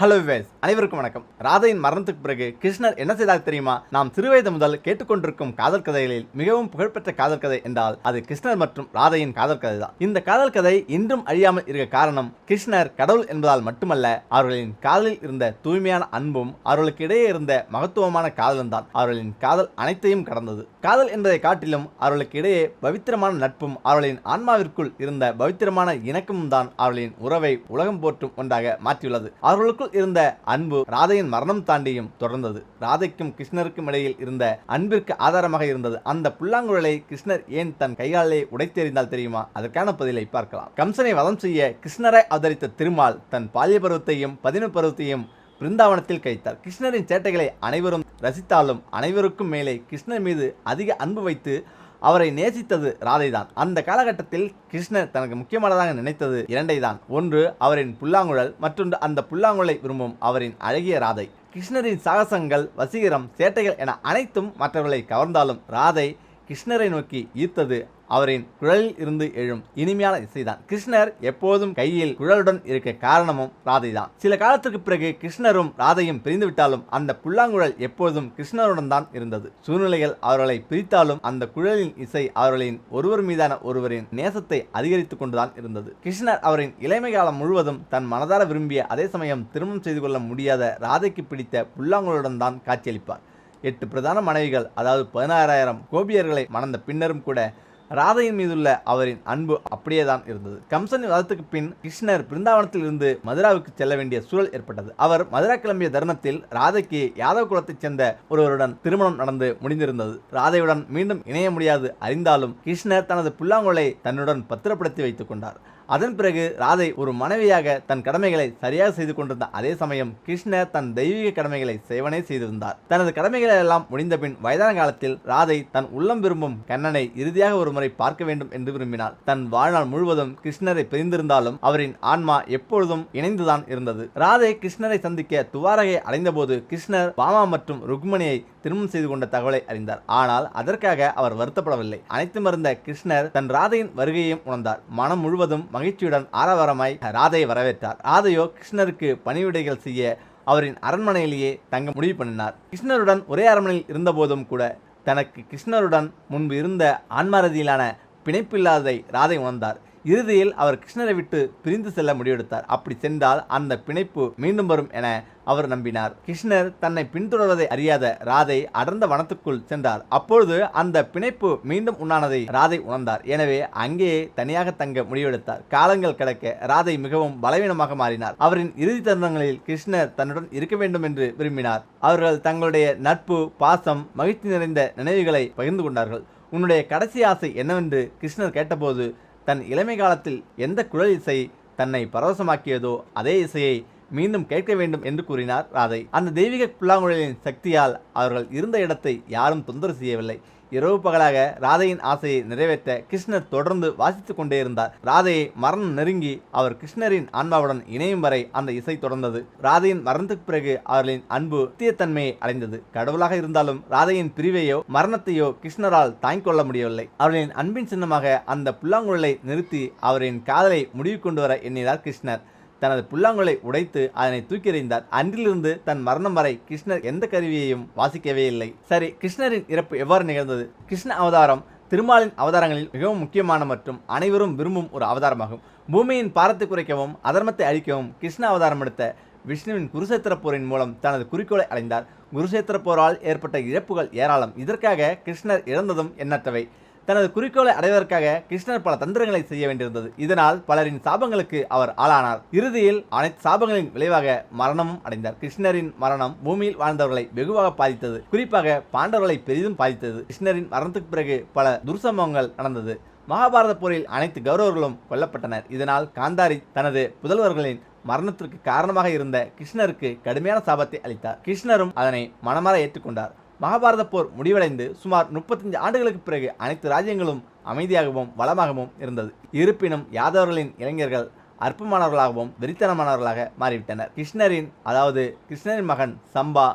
Hello ways அனைவருக்கும் வணக்கம். ராதையின் மரணத்துக்கு பிறகு கிருஷ்ணர் என்ன செய்தார் தெரியுமா? நாம் சிறுவயது முதல் கேட்டுக்கொண்டிருக்கும் காதல் கதைகளில் மிகவும் புகழ்பெற்ற காதல் கதை என்றால் அது கிருஷ்ணர் மற்றும் ராதையின் காதல் கதை தான். இந்த காதல் கதை இன்றும் அழியாமல் இருக்க காரணம் கிருஷ்ணர் கடவுள் என்பதால் மட்டுமல்ல அவர்களின் காதலில் இருந்த தூய்மையான அன்பும் அவர்களுக்கு இடையே இருந்த மகத்துவமான காதலும் தான் அவர்களின் காதல் அனைத்தையும் கடந்தது. காதல் என்பதை காட்டிலும் அவர்களுக்கு இடையே பவித்திரமான நட்பும் அவர்களின் ஆன்மாவிற்குள் இருந்த பவித்திரமான இணக்கமும் தான் அவர்களின் உறவை உலகம் போற்றும் ஒன்றாக மாற்றியுள்ளது. அவர்களுக்குள் இருந்த அன்பு ராதையின் மரணம் தாண்டியும் தொடர்ந்தது. ராதைக்கும் கிருஷ்ணருக்கும் இடையில் இருந்த அன்பிற்கு ஆதாரமாக இருந்தது. அந்த புல்லாங்குழலை கிருஷ்ணர் ஏன் தன் கையாலே உடைத்தெறிந்தால் தெரியுமா? அதற்கான பதிலை பார்க்கலாம். கம்சனை வதம் செய்ய கிருஷ்ணரை அவதரித்த திருமால் தன் பால்ய பருவத்தையும் பதின பருவத்தையும் பிருந்தாவனத்தில் கழித்தார். கிருஷ்ணரின் சேட்டைகளை அனைவரும் ரசித்தாலும் அனைவருக்கும் மேலே கிருஷ்ணர் மீது அதிக அன்பு வைத்து அவரை நேசித்தது ராதை தான் அந்த காலகட்டத்தில் கிருஷ்ணர் தனக்கு முக்கியமானதாக நினைத்தது இரண்டை தான் ஒன்று அவரின் புல்லாங்குழல். மற்றொன்று அந்த புல்லாங்குழலை விரும்பும் அவரின் அழகிய ராதை. கிருஷ்ணரின் சாகசங்கள் வசீகரம் சேட்டைகள் என அனைத்தும் மற்றவர்களை கவர்ந்தாலும் ராதை கிருஷ்ணரை நோக்கி ஈர்த்தது அவரின் குழலில் இருந்து எழும் இனிமையான இசைதான். கிருஷ்ணர் எப்போதும் கையில் குழலுடன் இருக்க காரணமும் ராதை தான் சில காலத்துக்கு பிறகு கிருஷ்ணரும் ராதையும் பிரிந்து விட்டாலும் அந்த புல்லாங்குழல் எப்போதும் கிருஷ்ணருடன் தான் இருந்தது. சூழ்நிலைகள் அவர்களை பிரித்தாலும் அந்த குழலின் இசை அவர்களின் ஒருவர் மீதான ஒருவரின் நேசத்தை அதிகரித்துக் கொண்டுதான் இருந்தது. கிருஷ்ணர் அவரின் இளமை காலம் முழுவதும் தன் மனதார விரும்பிய அதே சமயம் திருமணம் செய்து கொள்ள முடியாத ராதைக்கு பிடித்த புல்லாங்குழலுடன் தான் காட்சியளிப்பார். எட்டு பிரதான மனைவிகள் அதாவது பதினாறாயிரம் கோபியர்களை மணந்த பின்னரும் கூட ராதையின் மீதுள்ள அவரின் அன்பு அப்படியே தான் இருந்தது. கம்சனின் வதத்துக்கு பின் கிருஷ்ணர் பிருந்தாவனத்தில் இருந்து மதுராவுக்கு செல்ல வேண்டிய சூழல் ஏற்பட்டது. அவர் மதுரா கிளம்பிய தருணத்தில் ராதைக்கு யாதவ குலத்தைச் சேர்ந்த ஒருவருடன் திருமணம் நடந்து முடிந்திருந்தது. ராதையுடன் மீண்டும் இணைய முடியாது அறிந்தாலும் கிருஷ்ணர் தனது புல்லாங்குழலை தன்னுடன் பத்திரப்படுத்தி வைத்துக் கொண்டார். அதன் பிறகு ராதை ஒரு மனைவியாக தன் கடமைகளை சரியாக செய்து கொண்டிருந்த அதே சமயம் கிருஷ்ணர் தன் தெய்வீக கடமைகளை சேவனே செய்திருந்தார். தனது கடமைகளை எல்லாம் முடிந்தபின் வயதான காலத்தில் ராதை தன் உள்ளம் விரும்பும் கண்ணனை இறுதியாக ஒரு முறை பார்க்க வேண்டும் என்று விரும்பினார் தன் வாழ்நாள் முழுவதும் கிருஷ்ணரை பிரிந்திருந்தாலும் அவரின் ஆன்மா எப்பொழுதும் இணைந்துதான் இருந்தது. ராதை கிருஷ்ணரை சந்திக்க துவாரகை அடைந்தபோது கிருஷ்ணர் பாமா மற்றும் ருக்மணியை திருமணம் செய்து கொண்ட தகவலை அறிந்தார். ஆனால் அதற்காக அவர் வருத்தப்படவில்லை. அனைத்தும் இருந்த கிருஷ்ணர் தன் ராதையின் வருகையையும் உணர்ந்தார். மனம் முழுவதும் மகிழ்ச்சியுடன் ஆரவாரமாய் ராதையை வரவேற்றார். ராதையோ கிருஷ்ணருக்கு பணிவிடைகள் செய்ய அவரின் அரண்மனையிலேயே தங்க முடிவு பண்ணினார். கிருஷ்ணருடன் ஒரே அரண்மனையில் இருந்தபோதும் கூட தனக்கு கிருஷ்ணருடன் முன்பு இருந்த ஆன்மரதியிலான பிணைப்பில்லாததை ராதை உணர்ந்தார். இறுதியில் அவர் கிருஷ்ணரை விட்டு பிரிந்து செல்ல முடிவெடுத்தார். அப்படி சென்றால் அந்த பிணைப்பு மீண்டும் வரும் என அவர் நம்பினார். கிருஷ்ணர் தன்னை பின்தொடர்வதை அறியாத ராதை அடர்ந்த வனத்துக்குள் சென்றார். அப்பொழுது அந்த பிணைப்பு மீண்டும் உண்ணானதை ராதை உணர்ந்தார். எனவே அங்கேயே தனியாக தங்க முடிவெடுத்தார். காலங்கள் கடக்க ராதை மிகவும் பலவீனமாக மாறினார். அவரின் இறுதி தருணங்களில் கிருஷ்ணர் தன்னுடன் இருக்க வேண்டும் என்று விரும்பினார். அவர்கள் தங்களுடைய நட்பு பாசம் மகிழ்ச்சி நிறைந்த நினைவுகளை பகிர்ந்து கொண்டார்கள். உன்னுடைய கடைசி ஆசை என்னவென்று கிருஷ்ணர் கேட்டபோது தன் இளமை காலத்தில் எந்த குழல் இசை தன்னை பரவசமாக்கியதோ அதே இசையை மீண்டும் கேட்க வேண்டும் என்று கூறினார் ராதை. அந்த தெய்வீக புல்லாங்குழலின் சக்தியால் அவர்கள் இருந்த இடத்தை யாரும் தொந்தரவு செய்யவில்லை. இரவு பகலாக ராதையின் ஆசையை நிறைவேற்ற கிருஷ்ணர் தொடர்ந்து வாசித்துக் கொண்டே இருந்தார். ராதையை மரணம் நெருங்கி அவர் கிருஷ்ணரின் ஆன்மாவுடன் இணையும் வரை அந்த இசை தொடர்ந்தது. ராதையின் மரணத்துக்கு பிறகு அவர்களின் அன்பு தன்மையை அடைந்தது. கடவுளாக இருந்தாலும் ராதையின் பிரிவையோ மரணத்தையோ கிருஷ்ணரால் தாங்கிக் கொள்ள முடியவில்லை. அவர்களின் அன்பின் சின்னமாக அந்த புல்லாங்குழலை நிறுத்தி அவரின் காதலை முடிவு கொண்டு வர எண்ணினார் கிருஷ்ணர். தனது புல்லாங்குழலை உடைத்து அதனை தூக்கி எறிந்தார் அன்றிலிருந்து தன் மரணம் வரை கிருஷ்ணர் எந்த கருவியையும் வாசிக்கவே இல்லை. சரி கிருஷ்ணரின் இறப்பு எவ்வாறு நிகழ்ந்தது? கிருஷ்ண அவதாரம் திருமாலின் அவதாரங்களில் மிகவும் முக்கியமான மற்றும் அனைவரும் விரும்பும் ஒரு அவதாரமாகும். பூமியின் பாரத்தை குறைக்கவும் அதர்மத்தை அழிக்கவும் கிருஷ்ண அவதாரம் எடுத்த விஷ்ணுவின் குருசேத்திர போரின் மூலம் தனது குறிக்கோளை அடைந்தார். குருசேத்திர போரால் ஏற்பட்ட இழப்புகள் ஏராளம். இதற்காக கிருஷ்ணர் இழந்ததும் எண்ணற்றவை. தனது குறிக்கோளை அடைவதற்காக கிருஷ்ணர் பல தந்திரங்களை செய்ய வேண்டியிருந்தது. இதனால் பலரின் சாபங்களுக்கு அவர் ஆளானார். இறுதியில் அனைத்து சாபங்களின் விளைவாக மரணமும் அடைந்தார். கிருஷ்ணரின் மரணம் பூமியில் வாழ்ந்தவர்களை வெகுவாக பாதித்தது. குறிப்பாக பாண்டவர்களை பெரிதும் பாதித்தது. கிருஷ்ணரின் மரணத்துக்கு பிறகு பல துர்சம்பவங்கள் நடந்தது. மகாபாரத போரில் அனைத்து கௌரவர்களும் கொல்லப்பட்டனர். இதனால் காந்தாரி தனது புதல்வர்களின் மரணத்திற்கு காரணமாக இருந்த கிருஷ்ணருக்கு கடுமையான சாபத்தை அளித்தார். கிருஷ்ணரும் அதனை மனமாற ஏற்றுக்கொண்டார். மகாபாரத போர் முடிவடைந்து சுமார் முப்பத்தஞ்சு ஆண்டுகளுக்கு பிறகு அனைத்து ராஜ்யங்களும் அமைதியாகவும் வளமாகவும் இருந்தது. இருப்பினும் யாதவர்களின் இளைஞர்கள் அற்பமானவர்களாகவும் வெறித்தனமானவர்களாக மாறிவிட்டனர். கிருஷ்ணரின் அதாவது கிருஷ்ணரின் மகன் சம்பா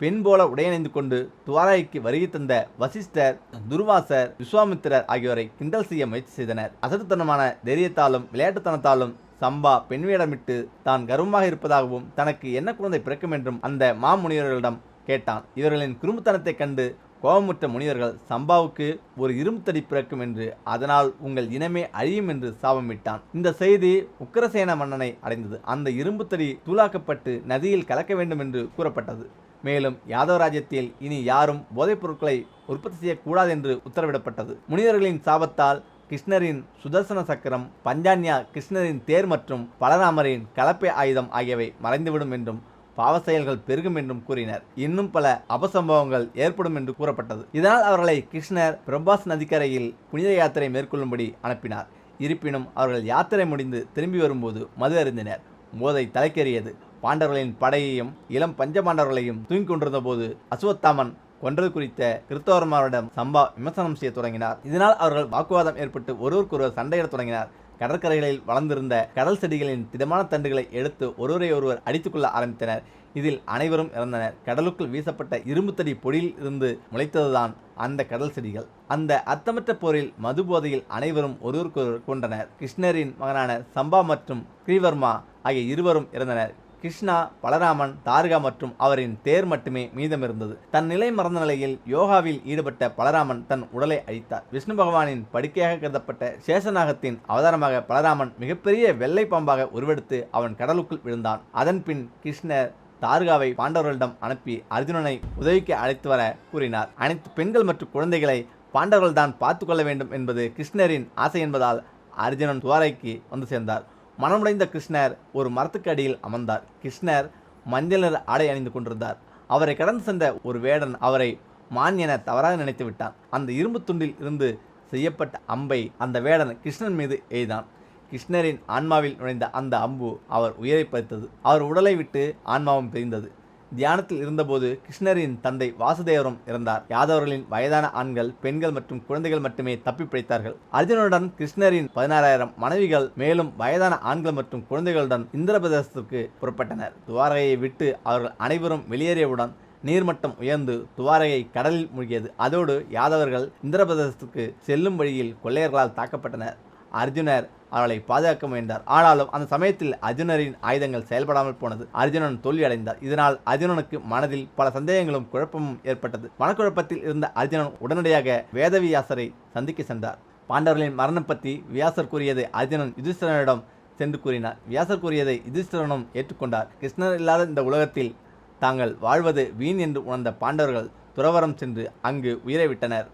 பெண் போல உடையணிந்து கொண்டு துவாராய்க்கு வருகை தந்த வசிஷ்டர் துர்வாசர் விஸ்வாமித்திரர் ஆகியோரை கிண்டல் செய்ய முயற்சி செய்தனர். அசட்டுத்தனமான தைரியத்தாலும் விளையாட்டுத்தனத்தாலும் சம்பா பெண் வேடமிட்டு தான் கர்வமாக இருப்பதாகவும் தனக்கு என்ன குழந்தை பிறக்கும் என்றும் அந்த மாமுனிவர்களிடம் கேட்டான். இவர்களின் குறும்புத்தனத்தைக் கண்டு கோபமுற்ற முனிவர்கள் சம்பாவுக்கு ஒரு இரும்புத்தடி பிறக்கும் என்று அதனால் உங்கள் இனமே அழியும் என்று சாபமிட்டான். இந்த செய்தி உக்கிரசேன மன்னனை அடைந்தது. அந்த இரும்புத்தடி தூளாக்கப்பட்டு நதியில் கலக்க வேண்டும் என்று கூறப்பட்டது. மேலும் யாதவ ராஜ்யத்தில் இனி யாரும் போதைப் பொருட்களை உற்பத்தி செய்யக்கூடாது என்று உத்தரவிடப்பட்டது. முனிவர்களின் சாபத்தால் கிருஷ்ணரின் சுதர்சன சக்கரம் பஞ்சான்யா கிருஷ்ணரின் தேர் மற்றும் பலராமரின் கலப்பை ஆயுதம் ஆகியவை மறைந்துவிடும் என்றும் பாவ செயல்கள் பெருகும் என்றும் கூறினர். இன்னும் பல அபசம்பவங்கள் ஏற்படும் என்று கூறப்பட்டது. இதனால் அவர்களை கிருஷ்ணர் பிரபாஸ் நதிக்கரையில் புனித யாத்திரை மேற்கொள்ளும்படி அனுப்பினார். இருப்பினும் அவர்கள் யாத்திரை முடிந்து திரும்பி வரும்போது மது அருந்தினர். போதை தலைக்கேறியது. பாண்டவர்களின் படையையும் இளம் பஞ்சபாண்டவர்களையும் தூங்கிக் கொண்டிருந்த போது அசுவத்தாமன் கொன்றது குறித்த கிறிஸ்தவர்மாரிடம் சம்பா விமர்சனம் செய்ய தொடங்கினார். இதனால் அவர்கள் வாக்குவாதம் ஏற்பட்டு ஒருவருக்கொருவர் சண்டையிடத் தொடங்கினார். கடற்கரைகளில் வளர்ந்திருந்த கடல் செடிகளின் திடமான தண்டுகளை எடுத்து ஒருவரை ஒருவர் அடித்துக்கொள்ள ஆரம்பித்தனர். இதில் அனைவரும் இறந்தனர். கடலுக்குள் வீசப்பட்ட இரும்புத்தடி பொடியில் இருந்து முளைத்ததுதான் அந்த கடல் செடிகள். அந்த அர்த்தமற்ற போரில் மது போதையில் அனைவரும் ஒருவருக்கொருவர் கொண்டனர் கிருஷ்ணரின் மகனான சம்பா மற்றும் கிரீவர்மா ஆகிய இருவரும் இறந்தனர். கிருஷ்ணா பலராமன் தாரகா மற்றும் அவரின் தேர் மட்டுமே மீதமிருந்தது. தன் நிலை மறந்த நிலையில் யோகாவில் ஈடுபட்ட பலராமன் தன் உடலை அழித்தார். விஷ்ணு பகவானின் படுக்கையாக கருதப்பட்ட சேஷநாகத்தின் அவதாரமாக பலராமன் மிகப்பெரிய வெள்ளை பாம்பாக உருவெடுத்து அவன் கடலுக்குள் விழுந்தான். அதன் பின் கிருஷ்ணர் தார்காவை பாண்டவர்களிடம் அனுப்பி அர்ஜுனனை உதவிக்கு அழைத்து வர கூறினார். அனைத்து பெண்கள் மற்றும் குழந்தைகளை பாண்டவர்கள் தான் பார்த்து கொள்ள வேண்டும் என்பது கிருஷ்ணரின் ஆசை என்பதால் அர்ஜுனன் துவாரைக்கு வந்து சேர்ந்தார். மனமுடைந்த கிருஷ்ணர் ஒரு மரத்துக்கு அடியில் அமர்ந்தார். கிருஷ்ணர் மஞ்சள் நிற ஆடை அணிந்து கொண்டிருந்தார். அவரை கடந்து சென்ற ஒரு வேடன் அவரை மான் என தவறாக நினைத்து விட்டான். அந்த இரும்பு துண்டில் இருந்து செய்யப்பட்ட அம்பை அந்த வேடன் கிருஷ்ணன் மீது எய்தான். கிருஷ்ணரின் ஆன்மாவில் நுழைந்த அந்த அம்பு அவர் உயிரை பறித்தது. அவர் உடலை விட்டு ஆன்மாவும் பிரிந்தது. தியானத்தில் இருந்தபோது கிருஷ்ணரின் தந்தை வாசுதேவரும் இறந்தார். யாதவர்களின் வயதான ஆண்கள் பெண்கள் மற்றும் குழந்தைகள் மட்டுமே தப்பி பிழைத்தார்கள். அர்ஜுனுடன் கிருஷ்ணரின் பதினாறாயிரம் மனைவிகள் மேலும் வயதான ஆண்கள் மற்றும் குழந்தைகளுடன் இந்திரபிரதேசத்திற்கு புறப்பட்டனர். துவாரகையை விட்டு அவர்கள் அனைவரும் வெளியேறியவுடன் நீர்மட்டம் உயர்ந்து துவாரகை கடலில் மூழ்கியது. அதோடு யாதவர்கள் இந்திரபிரதேசத்துக்கு செல்லும் வழியில் கொள்ளையர்களால் தாக்கப்பட்டனர். அர்ஜுனர் அவளை பாதுகாக்க முயன்றார். ஆனாலும் அந்த சமயத்தில் அர்ஜுனரின் ஆயுதங்கள் செயல்படாமல் போனது. அர்ஜுனன் தோல்வியடைந்தார். இதனால் அர்ஜுனனுக்கு மனதில் பல சந்தேகங்களும் குழப்பமும் ஏற்பட்டது. மனக்குழப்பத்தில் இருந்த அர்ஜுனன் உடனடியாக வேதவியாசரை சந்திக்க சென்றார். பாண்டவர்களின் மரணம் பற்றி வியாசர் கூறியதை அர்ஜுனன் யுதிஷ்டரனிடம் சென்று கூறினார். வியாசர் கூறியதை யுதிஷ்டரனும் ஏற்றுக்கொண்டார். கிருஷ்ணர் இல்லாத இந்த உலகத்தில் தாங்கள் வாழ்வது வீண் என்று உணர்ந்த பாண்டவர்கள் துறவரம் சென்று அங்கு உயிரை விட்டனர்.